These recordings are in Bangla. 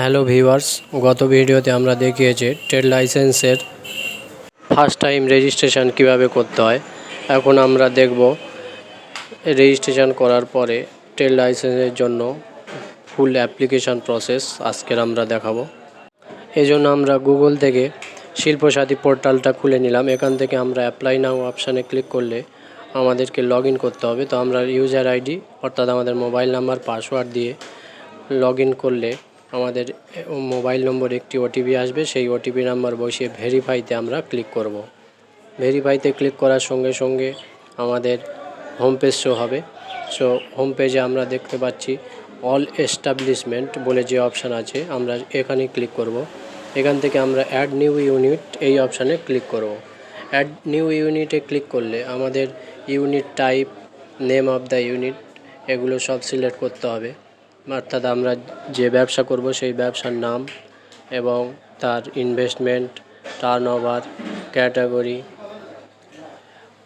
হ্যালো ভিউয়ার্স, গত ভিডিওতে আমরা দেখিয়েছি ট্রেড লাইসেন্সের ফার্স্ট টাইম রেজিস্ট্রেশন কীভাবে করতে হয়। এখন আমরা দেখব রেজিস্ট্রেশন করার পরে ট্রেড লাইসেন্সের জন্য ফুল অ্যাপ্লিকেশন প্রসেস আজকের আমরা দেখাবো। এই জন্য আমরা গুগল থেকে শিল্পসাথী পোর্টালটা খুলে নিলাম। এখান থেকে আমরা অ্যাপ্লাই নাও অপশানে ক্লিক করলে আমাদেরকে লগ করতে হবে। তো আমরা ইউজার আইডি অর্থাৎ আমাদের মোবাইল নাম্বার, পাসওয়ার্ড দিয়ে লগ করলে আমাদের মোবাইল নম্বর একটি ওটিপি আসবে সেই ওটিপি নাম্বার বসিয়ে ভেরিফাইতে আমরা ক্লিক করব। ভেরিফাইতে ক্লিক করার সঙ্গে সঙ্গে আমাদের হোম পেজ শো হবে সো হোম পেজে আমরা দেখতে পাচ্ছি অল এস্টাবলিশমেন্ট বলে যে অপশান আছে, আমরা এখানে ক্লিক করব। এখান থেকে আমরা অ্যাড নিউ ইউনিট এই অপশানে ক্লিক করব। অ্যাড নিউ ইউনিটে ক্লিক করলে আমাদের unit type name of the unit এগুলো সব সিলেক্ট করতে হবে অর্থাৎ আমরা যে ব্যবসা করব সেই ব্যবসার নাম এবং তার ইনভেস্টমেন্ট টার্ন ওভার ক্যাটাগরি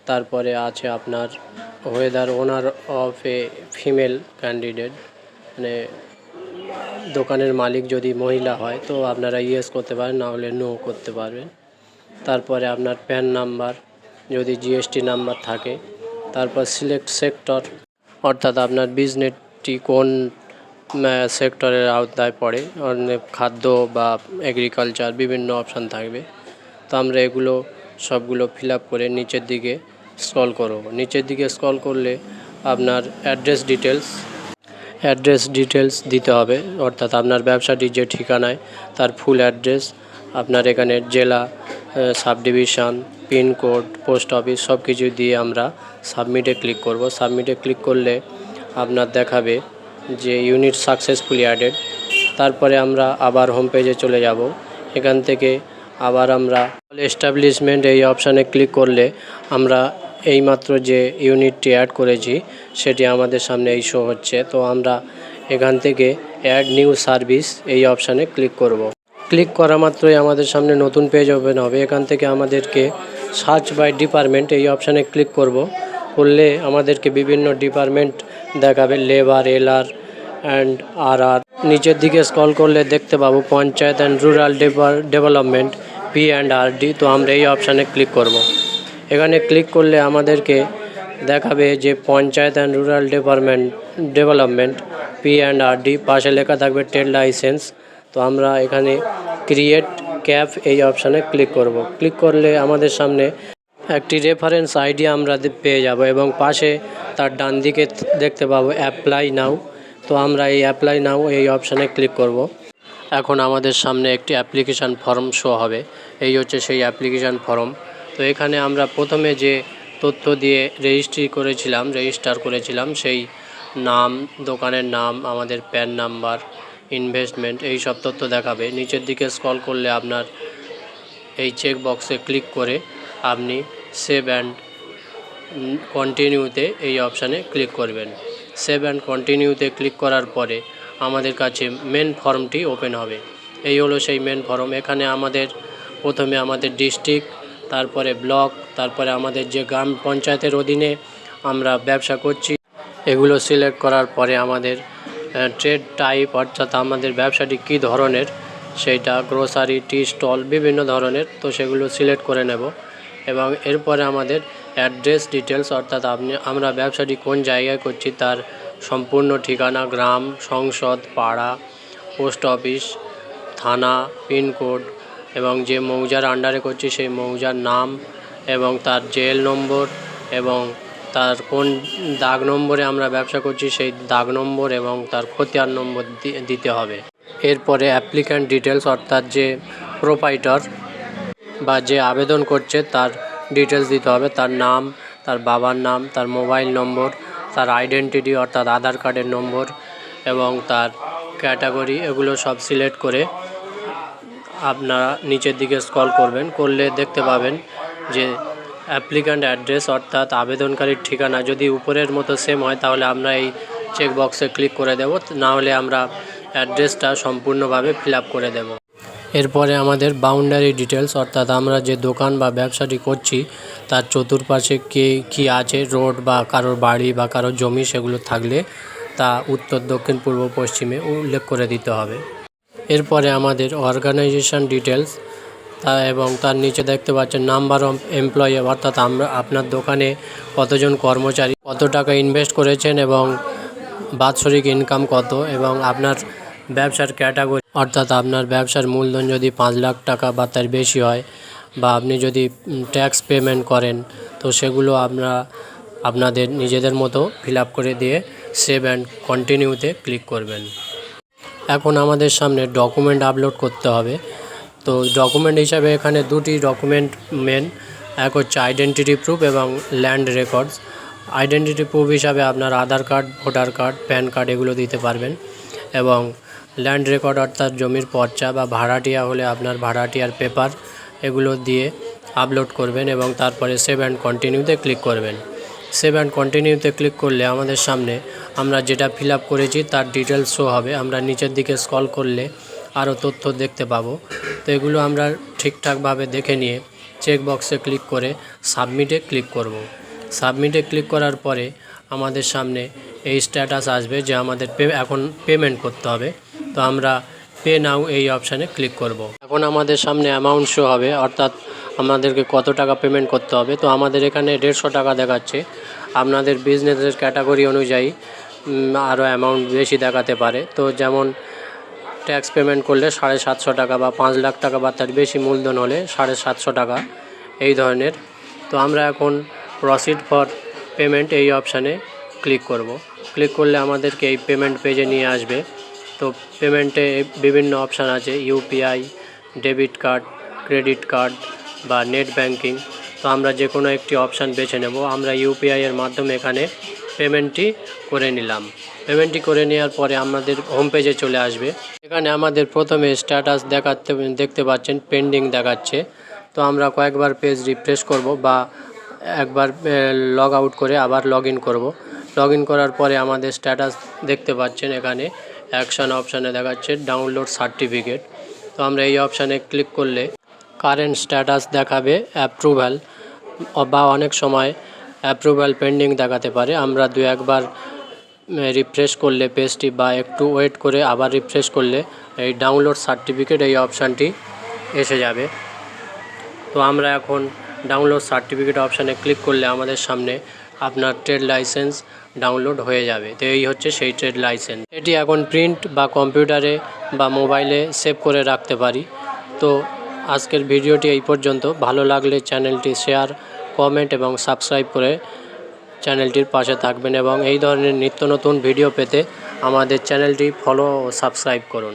তারপরে আছে আপনার whether owner of a female candidate মানে দোকানের মালিক যদি মহিলা হয় তো আপনারা ইয়েস করতে পারেন, না হলে নো করতে পারবেন। তারপরে আপনার প্যান নাম্বার যদি জিএসটি নাম্বার থাকে, তারপর সিলেক্ট সেক্টর অর্থাৎ আপনার বিজনেসটি কোন সেক্টরের আওতায় পড়ে। অনেক খাদ্য বা এগ্রিকালচার বিভিন্ন অপশান থাকবে। তো আমরা এগুলো সবগুলো ফিল আপ করে নিচের দিকে স্ক্রল করব। নিচের দিকে স্ক্রল করলে আপনার অ্যাড্রেস ডিটেলস অ্যাড্রেস ডিটেলস দিতে হবে। অর্থাৎ আপনার ব্যবসাটির যে ঠিকানায় তার ফুল অ্যাড্রেস আপনার এখানে জেলা subdivision pin code post office সব কিছু দিয়ে আমরা সাবমিটে ক্লিক করব। সাবমিটে ক্লিক করলে আপনার দেখাবে যে ইউনিট সাকসেসফুলি অ্যাডেড তারপরে আমরা আবার হোম পেজে চলে যাব। এখান থেকে আবার আমরা এস্টাবলিশমেন্ট এই অপশানে ক্লিক করলে আমরা এইমাত্র যে ইউনিটটি অ্যাড করেছি, সেটি আমাদের সামনে এই শো হচ্ছে। তো আমরা এখান থেকে অ্যাড নিউ সার্ভিস এই অপশানে ক্লিক করব। ক্লিক করা মাত্রই আমাদের সামনে নতুন পেজ ওপেন হবে। এখান থেকে আমাদেরকে সার্চ বাই ডিপার্টমেন্ট এই অপশানে ক্লিক করব। করলে আমাদেরকে বিভিন্ন ডিপার্টমেন্ট দেখাবে লেবার এলআর অ্যান্ড আর আর নিচের দিকে স্কল করলে দেখতে পাবো panchayat and rural development P and R D তো আমরা এই অপশানে ক্লিক করব। এখানে ক্লিক করলে আমাদেরকে দেখাবে যে panchayat and rural development development P and R D পাশে লেখা থাকবে ট্রেড লাইসেন্স তো আমরা এখানে ক্রিয়েট ক্যাপ এই অপশানে ক্লিক করব। ক্লিক করলে আমাদের সামনে একটি রেফারেন্স আইডি আমরা পেয়ে যাব এবং পাশে তার ডান দিকে দেখতে পাবো অ্যাপ্লাই নাও তো আমরা এই অ্যাপ্লাই নাও এই অপশানে ক্লিক করব। এখন আমাদের সামনে একটি অ্যাপ্লিকেশান ফর্ম শো হবে। এই হচ্ছে সেই অ্যাপ্লিকেশান ফর্ম তো এখানে আমরা প্রথমে যে তথ্য দিয়ে রেজিস্ট্রি করেছিলাম রেজিস্টার করেছিলাম, সেই নাম, দোকানের নাম, আমাদের প্যান নাম্বার ইনভেস্টমেন্ট এই সব তথ্য দেখাবে। নিচের দিকে স্ক্রল করলে আপনার এই চেক বক্সে ক্লিক করে আপনি সেভ অ্যান্ড কন্টিনিউতে এই অপশানে ক্লিক করবেন। সেভ অ্যান্ড কন্টিনিউতে ক্লিক করার পরে আমাদের কাছে মেন ফর্মটি ওপেন হবে। এই হলো সেই মেন ফর্ম। এখানে আমাদের প্রথমে আমাদের ডিস্ট্রিক্ট, তারপরে ব্লক, তারপরে আমাদের যে গ্রাম পঞ্চায়েতের অধীনে আমরা ব্যবসা করছি। এগুলো সিলেক্ট করার পরে আমাদের ট্রেড টাইপ, অর্থাৎ আমাদের ব্যবসাটি কী ধরনের, সেইটা গ্রোসারি, টি স্টল, বিভিন্ন ধরনের, তো সেগুলো সিলেক্ট করে নেব। এবং এরপরে আমাদের অ্যাড্রেস ডিটেলস অর্থাৎ আপনি, আমরা ব্যবসাটি কোন জায়গায় করছি তার সম্পূর্ণ ঠিকানা, গ্রাম, সংসদ, পাড়া, পোস্ট অফিস, থানা পিনকোড এবং যে মৌজার আন্ডারে করছি সেই মৌজার নাম এবং তার জেল নম্বর এবং তার কোন দাগ নম্বরে আমরা ব্যবসা করছি সেই দাগ নম্বর এবং তার খতিয়ান নম্বর দিতে হবে। এরপরে অ্যাপ্লিক্যান্ট ডিটেলস অর্থাৎ যে প্রোপাইটার বা যে আবেদন করছে তার ডিটেলস দিতে হবে। তার নাম, তার বাবার নাম, তার মোবাইল নম্বর তার আইডেন্টিটি অর্থাৎ আধার কার্ডের নম্বর এবং তার ক্যাটাগরি এগুলো সব সিলেক্ট করে আপনারা নিচের দিকে স্কল করবেন। করলে দেখতে পাবেন যে অ্যাপ্লিক্যান্ট অ্যাড্রেস অর্থাৎ আবেদনকারীর ঠিকানা যদি উপরের মতো সেম হয় তাহলে আমরা এই চেক বক্সে ক্লিক করে দেব। না হলে আমরা অ্যাড্রেসটা সম্পূর্ণভাবে ফিল করে দেব। এরপরে আমাদের বাউন্ডারি ডিটেলস অর্থাৎ আমরা যে দোকান বা ব্যবসাটি করছি, তার চতুর্পাশে কে, কী আছে, রোড বা কারোর বাড়ি বা কারোর জমি সেগুলো থাকলে তা উত্তর, দক্ষিণ, পূর্ব, পশ্চিমে উল্লেখ করে দিতে হবে। এরপরে আমাদের অর্গানাইজেশন ডিটেলস তা এবং তার নিচে দেখতে পাচ্ছেন নাম্বার অফ এমপ্লয়ি অর্থাৎ আমরা আপনার দোকানে কতজন কর্মচারী, কত টাকা ইনভেস্ট করেছেন এবং বাৎসরিক ইনকাম কত এবং আপনার ব্যবসার ক্যাটাগরি। অর্থাৎ আপনার ব্যবসার মূলধন যদি পাঁচ লাখ টাকা বা তার বেশি হয়, বা আপনি যদি ট্যাক্স পেমেন্ট করেন, তো সেগুলো আমরা আপনাদের নিজেদের মতো ফিল করে দিয়ে সেভ অ্যান্ড কন্টিনিউতে ক্লিক করবেন। এখন আমাদের সামনে ডকুমেন্ট আপলোড করতে হবে। তো ডকুমেন্ট হিসাবে এখানে দুটি ডকুমেন্ট মেন এক হচ্ছে আইডেন্টিটি প্রুফ এবং ল্যান্ড রেকর্ডস আইডেন্টিটি প্রুফ হিসাবে আপনার Aadhaar card voter card PAN card এগুলো দিতে পারবেন এবং ল্যান্ড রেকর্ড অর্থাৎ জমির পর্চা বা ভাড়াটিয়া হলে আপনার ভাড়াটিয়ার পেপার এগুলো দিয়ে আপলোড করবেন এবং তারপরে সেভ অ্যান্ড কন্টিনিউতে ক্লিক করবেন। সেভ অ্যান্ড কন্টিনিউতে ক্লিক করলে আমাদের সামনে আমরা যেটা ফিল করেছি তার ডিটেলস শো হবে। আমরা নিচের দিকে স্কল করলে আরও তথ্য দেখতে পাবো। তো এগুলো আমরা ঠিকঠাকভাবে দেখে নিয়ে চেক বক্সে ক্লিক করে সাবমিটে ক্লিক করব। সাবমিটে ক্লিক করার পরে আমাদের সামনে এই স্ট্যাটাস আসবে যে আমাদের পে এখন পেমেন্ট করতে হবে। তো আমরা পে নাও এই অপশানে ক্লিক করব। এখন আমাদের সামনে অ্যামাউন্ট শো হবে, অর্থাৎ আমাদেরকে কত টাকা পেমেন্ট করতে হবে। তো আমাদের এখানে দেড়শো টাকা দেখাচ্ছে। আপনাদের বিজনেসের ক্যাটাগরি অনুযায়ী আরও অ্যামাউন্ট বেশি দেখাতে পারে। তো যেমন ট্যাক্স পেমেন্ট করলে সাড়ে সাতশো টাকা বা পাঁচ লাখ টাকা বা তার বেশি মূলধন হলে সাড়ে সাতশো টাকা, এই ধরনের। তো আমরা এখন প্রসিড ফর পেমেন্ট এই অপশানে ক্লিক করব। ক্লিক করলে আমাদেরকে এই পেমেন্ট পেজে নিয়ে আসবে। তো পেমেন্টে বিভিন্ন অপশান আছে UPI debit card credit card বা নেট ব্যাংকিং তো আমরা যে কোনো একটি অপশান বেছে নেব। আমরা ইউপিআইয়ের মাধ্যমে এখানে পেমেন্টটি করে নিলাম। পেমেন্টটি করে নেওয়ার পরে আমাদের হোম পেজে চলে আসবে। এখানে আমাদের প্রথমে স্ট্যাটাস দেখাতে, দেখতে পাচ্ছেন পেন্ডিং দেখাচ্ছে। তো আমরা কয়েকবার পেজ রিফ্রেশ করব বা একবার লগ আউট করে আবার লগ ইন করব। লগ ইন করার পরে আমাদের স্ট্যাটাস দেখতে পাচ্ছেন এখানে। অ্যাকশান অপশানে দেখাচ্ছে ডাউনলোড সার্টিফিকেট তো আমরা এই অপশানে ক্লিক করলে কারেন্ট স্ট্যাটাস দেখাবে অ্যাপ্রুভ্যাল বা অনেক সময় অ্যাপ্রুভ্যাল পেন্ডিং দেখাতে পারে। আমরা দু একবার রিফ্রেশ করলে পেজটি বা একটু ওয়েট করে আবার রিফ্রেশ করলে এই ডাউনলোড সার্টিফিকেট এই অপশানটি এসে যাবে। তো আমরা এখন ডাউনলোড সার্টিফিকেট অপশানে ক্লিক করলে আমাদের সামনে আপনার ট্রেড লাইসেন্স ডাউনলোড হয়ে যাবে। তো এই হচ্ছে সেই ট্রেড লাইসেন্স এটি এখন প্রিন্ট বা কম্পিউটারে বা মোবাইলে সেভ করে রাখতে পারি। তো আজকের ভিডিওটি এই পর্যন্ত। ভালো লাগলে চ্যানেলটি শেয়ার কমেন্ট এবং সাবস্ক্রাইব করে চ্যানেলটির পাশে থাকবেন এবং এই ধরনের নিত্য নতুন ভিডিও পেতে আমাদের চ্যানেলটি ফলো ও সাবস্ক্রাইব করুন।